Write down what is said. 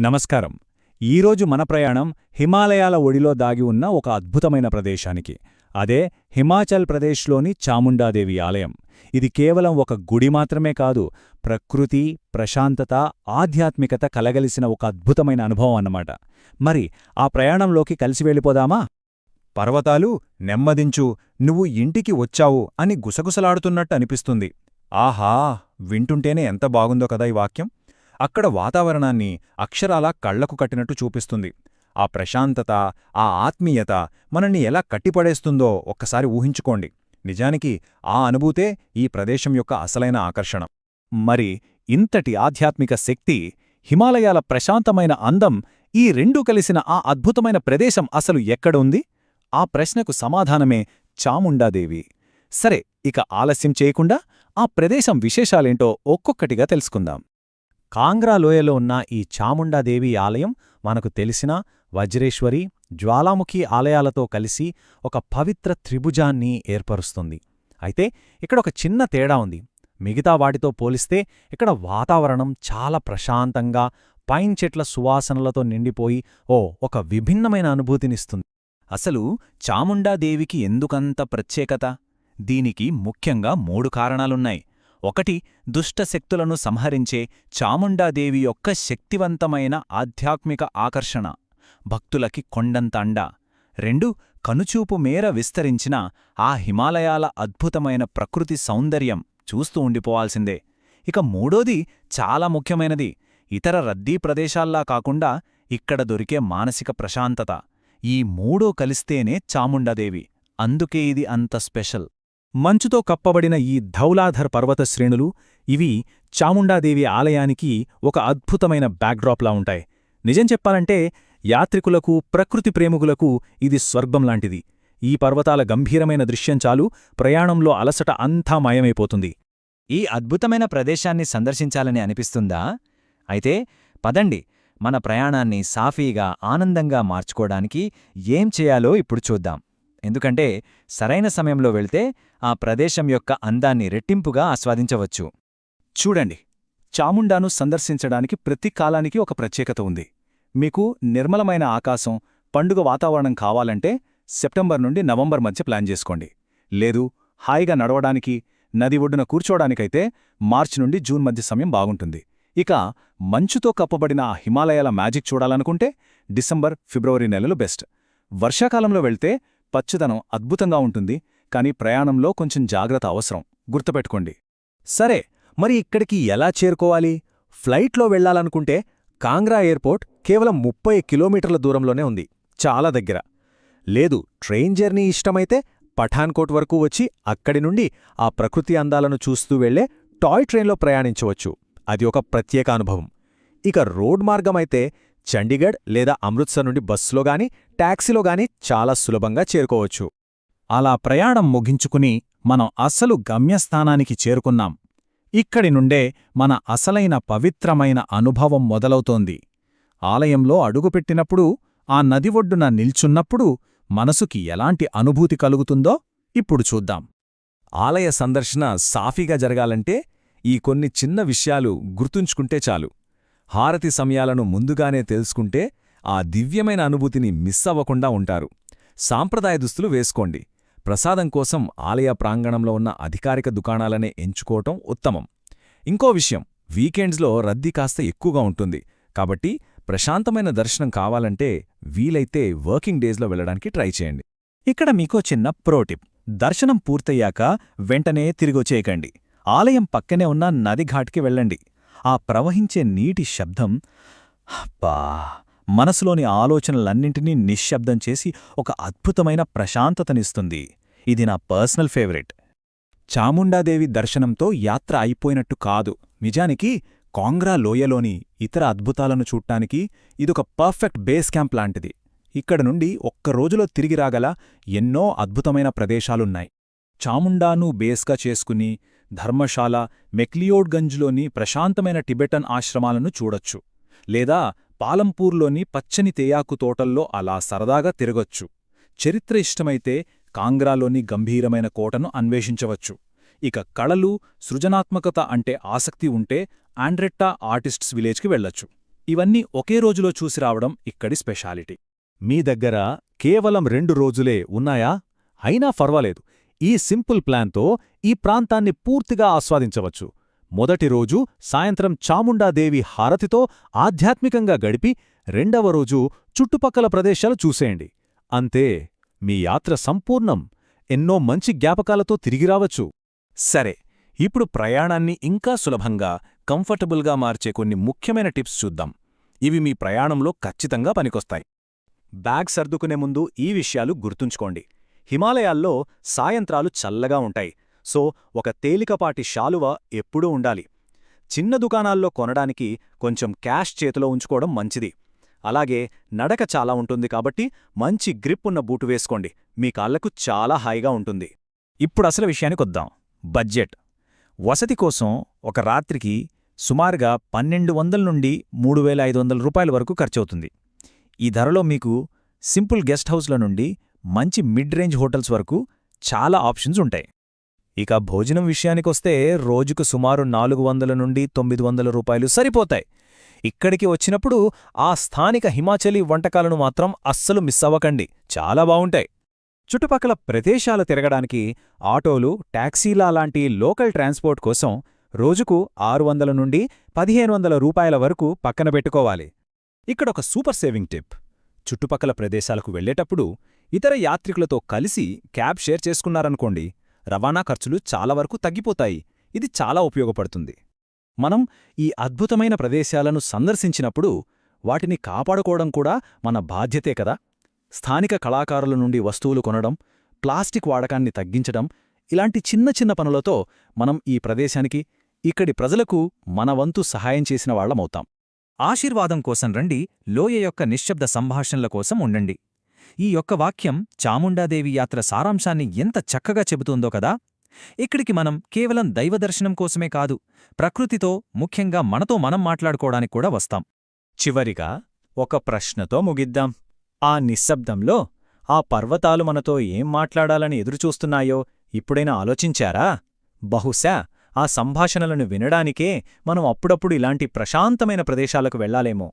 నమస్కారం. ఈరోజు మన ప్రయాణం హిమాలయాల ఒడిలో దాగి ఉన్న ఒక అద్భుతమైన ప్రదేశానికి. అదే హిమాచల్ ప్రదేశ్లోని చాముండాదేవి ఆలయం. ఇది కేవలం ఒక గుడి మాత్రమే కాదు ప్రకృతి ప్రశాంతత ఆధ్యాత్మికత కలగలిసిన ఒక అద్భుతమైన అనుభవం అన్నమాట. మరి ఆ ప్రయాణంలోకి కలిసి వెళ్ళిపోదామా? పర్వతాలు నెమ్మదించు నువ్వు ఇంటికి వచ్చావు అని గుసగుసలాడుతున్నట్టు అనిపిస్తుంది. ఆహా! వింటుంటేనే ఎంత బాగుందో కదా ఈ వాక్యం. అక్కడ వాతావరణాన్ని అక్షరాలా కళ్ళకు కట్టినట్టు చూపిస్తుంది. ఆ ప్రశాంతత ఆ ఆత్మీయత మనల్ని ఎలా కట్టిపడేస్తుందో ఒక్కసారి ఊహించుకోండి. నిజానికి ఆ అనుభూతే ఈ ప్రదేశం యొక్క అసలైన ఆకర్షణ. మరి ఇంతటి ఆధ్యాత్మిక శక్తి హిమాలయాల ప్రశాంతమైన అందం ఈ రెండూ కలిసిన ఆ అద్భుతమైన ప్రదేశం అసలు ఎక్కడ ఉంది? ఆ ప్రశ్నకు సమాధానమే చాముండాదేవి. సరే ఇక ఆలస్యం చేయకుండా ఆ ప్రదేశం విశేషాలేంటో ఒక్కొక్కటిగా తెలుసుకుందాం. కాంగ్రా లోయలో ఉన్న ఈ చాముండాదేవి ఆలయం మనకు తెలిసిన వజ్రేశ్వరి జ్వాలాముఖి ఆలయాలతో కలిసి ఒక పవిత్ర త్రిభుజాన్ని ఏర్పరుస్తుంది. అయితే ఇక్కడ ఒక చిన్న తేడా ఉంది. మిగతా వాటితో పోలిస్తే ఇక్కడ వాతావరణం చాలా ప్రశాంతంగా పైన్ చెట్ల సువాసనలతో నిండిపోయి ఓ ఒక విభిన్నమైన అనుభూతినిస్తుంది. అసలు చాముండాదేవికి ఎందుకంత ప్రత్యేకత? దీనికి ముఖ్యంగా మూడు కారణాలున్నాయి. ఒకటి దుష్టశక్తులను సంహరించే చాముండాదేవి యొక్క శక్తివంతమైన ఆధ్యాత్మిక ఆకర్షణ భక్తులకి కొండంత అండ. రెండు కనుచూపు మేర విస్తరించిన ఆ హిమాలయాల అద్భుతమైన ప్రకృతి సౌందర్యం చూస్తూ ఉండిపోవాల్సిందే. ఇక మూడోది చాలా ముఖ్యమైనది ఇతర రద్దీ ప్రదేశాల్లా కాకుండా ఇక్కడ దొరికే మానసిక ప్రశాంతత. ఈ మూడో కలిస్తేనే చాముండాదేవి అందుకే ఇది అంత స్పెషల్. మంచుతో కప్పబడిన ఈ ధౌలాధర్ పర్వత శ్రేణులు ఇవి చాముండాదేవి ఆలయానికి ఒక అద్భుతమైన బ్యాక్డ్రాప్లా ఉంటాయి. నిజం చెప్పాలంటే యాత్రికులకు ప్రకృతి ప్రేమికులకు ఇది స్వర్గంలాంటిది ఈ పర్వతాల గంభీరమైన దృశ్యం చాలు ప్రయాణంలో అలసట అంతా మాయమైపోతుంది. ఈ అద్భుతమైన ప్రదేశాన్ని సందర్శించాలని అనిపిస్తుందా? అయితే పదండి మన ప్రయాణాన్ని సాఫీగా ఆనందంగా మార్చుకోవడానికి ఏం చేయాలో ఇప్పుడు చూద్దాం. ఎందుకంటే సరైన సమయంలో వెళ్తే ఆ ప్రదేశం యొక్క అందాన్ని రెట్టింపుగా ఆస్వాదించవచ్చు. చూడండి చాముండాను సందర్శించడానికి ప్రతి కాలానికి ఒక ప్రత్యేకత ఉంది. మీకు నిర్మలమైన ఆకాశం పండుగ వాతావరణం కావాలంటే సెప్టెంబర్ నుండి నవంబర్ మధ్య ప్లాన్ చేసుకోండి. లేదు హాయిగా నడవడానికి నది ఒడ్డున కూర్చోడానికైతే మార్చి నుండి జూన్ మధ్య సమయం బాగుంటుంది. ఇక మంచుతో కప్పబడిన ఆ హిమాలయాల మ్యాజిక్ చూడాలనుకుంటే డిసెంబర్ ఫిబ్రవరి నెలలు బెస్ట్. వర్షాకాలంలో వెళ్తే పచ్చదనం అద్భుతంగా ఉంటుంది కానీ ప్రయాణంలో కొంచెం జాగ్రత్త అవసరం. గుర్తుపెట్టుకోండి. సరే మరి ఇక్కడికి ఎలా చేరుకోవాలి? ఫ్లైట్లో వెళ్ళాలనుకుంటే కాంగ్రా ఎయిర్పోర్ట్ కేవలం ముప్పై కిలోమీటర్ల దూరంలోనే ఉంది చాలా దగ్గర. లేదు ట్రైన్ జర్నీ ఇష్టమైతే పఠాన్కోట్ వరకు వచ్చి అక్కడి నుండి ఆ ప్రకృతి అందాలను చూస్తూ వెళ్ళే టాయ్ ట్రైన్లో ప్రయాణించవచ్చు. అది ఒక ప్రత్యేక అనుభవం. ఇక రోడ్ మార్గమైతే చండీగఢ్ లేదా అమృత్సర్ నుండి బస్సులో గాని ట్యాక్సీలో గాని చాలా సులభంగా చేరుకోవచ్చు. అలా ప్రయాణం ముగించుకుని మనం అసలు గమ్యస్థానానికి చేరుకున్నాం. ఇక్కడి నుండే మన అసలైన పవిత్రమైన అనుభవం మొదలవుతోంది. ఆలయంలో అడుగుపెట్టినప్పుడు ఆ నది ఒడ్డున నిల్చున్నప్పుడు మనసుకి ఎలాంటి అనుభూతి కలుగుతుందో ఇప్పుడు చూద్దాం. ఆలయ సందర్శన సాఫీగా జరగాలంటే ఈ కొన్ని చిన్న విషయాలు గుర్తుంచుకుంటే చాలు. హారతి సమయాలను ముందుగానే తెలుసుకుంటే ఆ దివ్యమైన అనుభూతిని మిస్ అవ్వకుండా ఉంటారు. సాంప్రదాయ దుస్తులు వేసుకోండి. ప్రసాదం కోసం ఆలయ ప్రాంగణంలో ఉన్న అధికారిక దుకాణాలనే ఎంచుకోవటం ఉత్తమం. ఇంకో విషయం వీకెండ్స్లో రద్దీ కాస్త ఎక్కువగా ఉంటుంది. కాబట్టి ప్రశాంతమైన దర్శనం కావాలంటే వీలైతే వర్కింగ్ డేస్లో వెళ్ళడానికి ట్రై చేయండి. ఇక్కడ మీకో చిన్న ప్రోటిప్ దర్శనం పూర్తయ్యాక వెంటనే తిరిగొచ్చేయకండి. ఆలయం పక్కనే ఉన్న నదిఘాట్కి వెళ్ళండి. ఆ ప్రవహించే నీటి శబ్దం అబ్బా! మనసులోని ఆలోచనలన్నింటినీ నిశ్శబ్దం చేసి ఒక అద్భుతమైన ప్రశాంతతనిస్తుంది. ఇది నా పర్సనల్ ఫేవరెట్. చాముండాదేవి దర్శనంతో యాత్ర అయిపోయినట్టు కాదు. నిజానికి కాంగ్రా లోయలోని ఇతర అద్భుతాలను చూడ్డానికి ఇదొక పర్ఫెక్ట్ బేస్ క్యాంప్ లాంటిది. ఇక్కడ నుండి ఒక్క రోజులో తిరిగి రాగల ఎన్నో అద్భుతమైన ప్రదేశాలున్నాయి. చాముండాను బేస్గా చేసుకుని ధర్మశాల మెక్లియోడ్గంజ్లోని ప్రశాంతమైన టిబెటన్ ఆశ్రమాలను చూడొచ్చు లేదా పాలంపూర్లోని పచ్చని తేయాకు తోటల్లో అలా సరదాగా తిరగొచ్చు. చరిత్ర ఇష్టమైతే కాంగ్రాలోని గంభీరమైన కోటను అన్వేషించవచ్చు. ఇక కళలు సృజనాత్మకత అంటే ఆసక్తి ఉంటే ఆండ్రెట్టా ఆర్టిస్ట్స్ విలేజ్కి వెళ్ళొచ్చు ఇవన్నీ ఒకే రోజులో చూసి రావడం ఇక్కడి స్పెషాలిటీ. మీ దగ్గర కేవలం రెండు రోజులే ఉన్నాయా? అయినా పర్వాలేదు. ఈ సింపుల్ ప్లాన్తో ఈ ప్రాంతాన్ని పూర్తిగా ఆస్వాదించవచ్చు. మొదటి రోజు సాయంత్రం చాముండాదేవి హారతితో ఆధ్యాత్మికంగా గడిపి రెండవ రోజు చుట్టుపక్కల ప్రదేశాలు చూసేయండి. అంతే మీ యాత్ర సంపూర్ణం ఎన్నో మంచి జ్ఞాపకాలతో తిరిగి రావచ్చు. సరే ఇప్పుడు ప్రయాణాన్ని ఇంకా సులభంగా కంఫర్టబుల్గా మార్చే కొన్ని ముఖ్యమైన టిప్స్ చూద్దాం. ఇవి మీ ప్రయాణంలో ఖచ్చితంగా పనికొస్తాయి. బ్యాగ్ సర్దుకునే ముందు ఈ విషయాలు గుర్తుంచుకోండి. హిమాలయాల్లో సాయంత్రాలు చల్లగా ఉంటాయి. సో ఒక తేలికపాటి శాలువ ఎప్పుడూ ఉండాలి. చిన్న దుకాణాల్లో కొనడానికి కొంచెం క్యాష్ చేతిలో ఉంచుకోవడం మంచిది. అలాగే నడక చాలా ఉంటుంది కాబట్టి మంచి గ్రిప్ ఉన్న బూటు వేసుకోండి. మీ కాళ్ళకు చాలా హాయిగా ఉంటుంది. ఇప్పుడు అసలు విషయానికి వద్దాం. బడ్జెట్. వసతి కోసం ఒక రాత్రికి సుమారుగా పన్నెండు వందల నుండి మూడు వేల ఐదు వందల రూపాయల వరకు ఖర్చవుతుంది. ఈ ధరలో మీకు సింపుల్ గెస్ట్ హౌస్ల నుండి మంచి మిడ్ రేంజ్ హోటల్స్ వరకు చాలా ఆప్షన్స్ ఉంటాయి. ఇక భోజనం విషయానికొస్తే రోజుకు సుమారు నాలుగు వందల నుండి తొమ్మిది వందల రూపాయలు సరిపోతాయి. ఇక్కడికి వచ్చినప్పుడు ఆ స్థానిక హిమాచలీ వంటకాలను మాత్రం అస్సలు మిస్ అవ్వకండి. చాలా బావుంటాయి చుట్టుపక్కల ప్రదేశాలు తిరగడానికి ఆటోలు టాక్సీలా లాంటి లోకల్ ట్రాన్స్పోర్ట్ కోసం రోజుకు ఆరు వందల నుండి పదిహేను వందల రూపాయల వరకు పక్కన పెట్టుకోవాలి. ఇక్కడొక సూపర్ సేవింగ్ టిప్. చుట్టుపక్కల ప్రదేశాలకు వెళ్ళేటప్పుడు ఇతర యాత్రికులతో కలిసి క్యాబ్ షేర్ చేసుకున్నారనుకోండి రవాణా ఖర్చులు చాలా వరకు తగ్గిపోతాయి. ఇది చాలా ఉపయోగపడుతుంది. మనం ఈ అద్భుతమైన ప్రదేశాలను సందర్శించినప్పుడు వాటిని కాపాడుకోవడం కూడా మన బాధ్యతే కదా. స్థానిక కళాకారుల నుండి వస్తువులు కొనడం ప్లాస్టిక్ వాడకాన్ని తగ్గించడం ఇలాంటి చిన్న చిన్న పనులతో మనం ఈ ప్రదేశానికి ఇక్కడి ప్రజలకు మన వంతు సహాయం చేసిన వాళ్ళమవుతాం ఆశీర్వాదం కోసం రండి లోయ యొక్క నిశ్శబ్ద సంభాషణల కోసం ఉండండి. ఈ యొక్క వాక్యం చాముండాదేవి యాత్ర సారాంశాన్ని ఎంత చక్కగా చెబుతుందో కదా? ఇక్కడికి మనం కేవలం దైవదర్శనం కోసమే కాదు ప్రకృతితో ముఖ్యంగా మనతో మనం మాట్లాడుకోవడానికి కూడా వస్తాం. చివరిగా ఒక ప్రశ్నతో ముగిద్దాం. ఆ నిశ్శబ్దంలో ఆ పర్వతాలు మనతో ఏం మాట్లాడాలని ఎదురుచూస్తున్నాయో ఇప్పుడైనా ఆలోచించారా? బహుశా ఆ సంభాషణలను వినడానికే మనం అప్పుడప్పుడు ఇలాంటి ప్రశాంతమైన ప్రదేశాలకు వెళ్ళాలేమో.